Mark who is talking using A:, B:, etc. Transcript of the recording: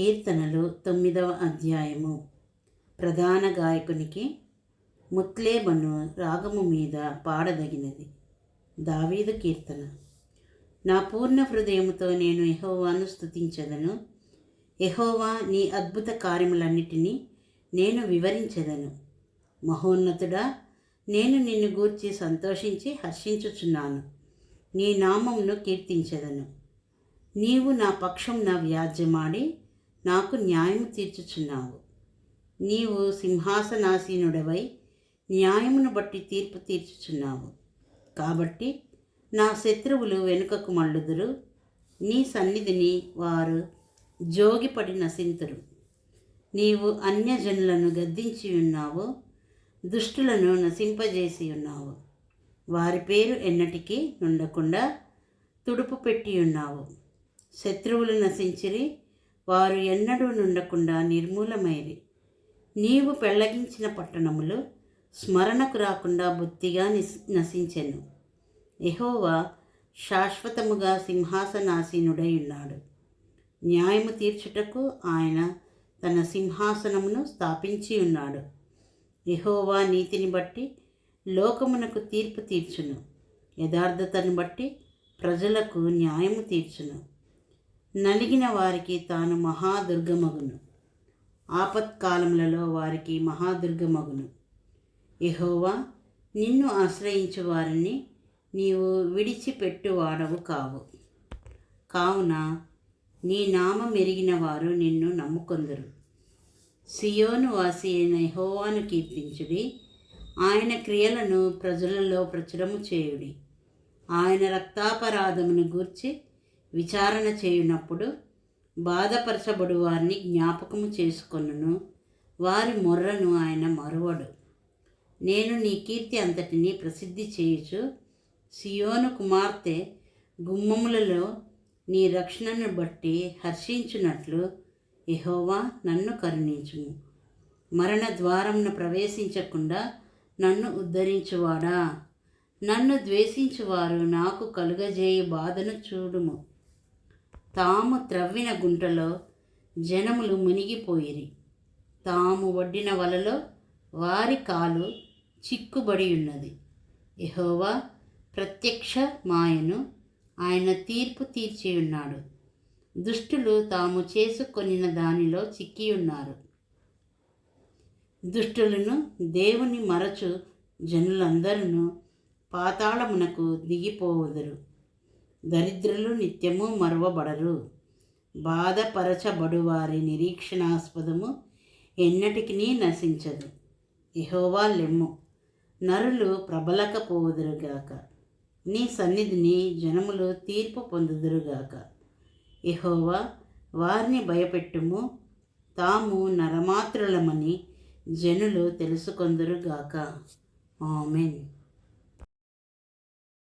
A: కీర్తనలు తొమ్మిదవ అధ్యాయము. ప్రధాన గాయకునికి ముత్లేబను రాగము మీద పాడదగినది. దావీదు కీర్తన. నా పూర్ణ హృదయముతో నేను ఎహోవాను స్తుతించదను. ఎహోవా నీ అద్భుత కార్యములన్నిటినీ నేను వివరించదను. మహోన్నతుడా నేను నిన్ను గూర్చి సంతోషించి హర్షించుచున్నాను. నీ నామమును కీర్తించదను. నీవు నా పక్షం నా వ్యాజ్యమాడి నాకు న్యాయం తీర్చుచున్నావు. నీవు సింహాసనాసీనుడవై న్యాయమును బట్టి తీర్పు తీర్చుచున్నావు. కాబట్టి నా శత్రువులు వెనుకకు మళ్ళుదురు. నీ సన్నిధిని వారు జోగిపడి నశింతురు. నీవు అన్యజనులను గద్దించి ఉన్నావు. దుష్టులను నశింపజేసి ఉన్నావు. వారి పేరు ఎన్నటికీ ఉండకుండా తుడుపు పెట్టి ఉన్నావు. శత్రువులు నశించిరి. వారు ఎన్నడూ నుండకుండా నిర్మూలమైరి. నీవు పెళ్ళగించిన పట్టణములు స్మరణకు రాకుండా బుద్ధిగా నశించెను. ఎహోవా శాశ్వతముగా సింహాసనాసీనుడై ఉన్నాడు న్యాయము తీర్చుటకు ఆయన తన సింహాసనమును స్థాపించి ఉన్నాడు యహోవా నీతిని బట్టి లోకమునకు తీర్పు తీర్చును. యథార్థతను బట్టి ప్రజలకు న్యాయము తీర్చును. నలిగిన వారికి తాను మహాదుర్గమగును. ఆపత్కాలములలో వారికి మహాదుర్గమగును. ఎహోవా నిన్ను ఆశ్రయించు వారిని నీవు విడిచిపెట్టువాడవు కావు. కావున నీ నామం ఎరిగిన వారు నిన్ను నమ్ముకొందరు. సియోను వాసి అయిన ఎహోవాను కీర్తించుడి. ఆయన క్రియలను ప్రజలలో ప్రచురము చేయుడి. ఆయన రక్తాపరాధమును గూర్చి విచారణ చేయునప్పుడు బాధపరచబడు వారిని జ్ఞాపకము చేసుకొనును. వారి మొర్రను ఆయన మరువడు. నేను నీ కీర్తి అంతటిని ప్రసిద్ధి చేయుచు సియోను కుమార్తె గుమ్మములలో నీ రక్షణను బట్టి హర్షించున్నట్లు ఎహోవా నన్ను కరుణించుము మరణ ద్వారంను ప్రవేశించకుండా నన్ను ఉద్ధరించువాడా? నన్ను ద్వేషించువారు నాకు కలుగజేయి బాధను చూడుము. తాము త్రవ్విన గుంటలో జనములు మునిగిపోయిరి. తాము వడ్డిన వలలో వారి కాలు చిక్కుబడి ఉన్నది యహోవా ప్రత్యక్ష మాయను ఆయన తీర్పు తీర్చి ఉన్నాడు దుష్టులు తాము చేసుకొనిన దానిలో చిక్కి ఉన్నారు దుష్టులను దేవుని మరచు జనులందరూ పాతాళమునకు దిగిపోవుదురు. దరిద్రులు నిత్యము మరువబడరు. బాధపరచబడు వారి నిరీక్షణాస్పదము ఎన్నటికీ నశించదు. ఇహోవా లెమ్ము. నరులు ప్రబలకపోదురుగాక. నీ సన్నిధిని జనములు తీర్పు పొందుదురుగాక. ఇహోవా వారిని భయపెట్టుము. తాము నరమాత్రులమని జనులు తెలుసుకొందురుగాక. ఆమెన్.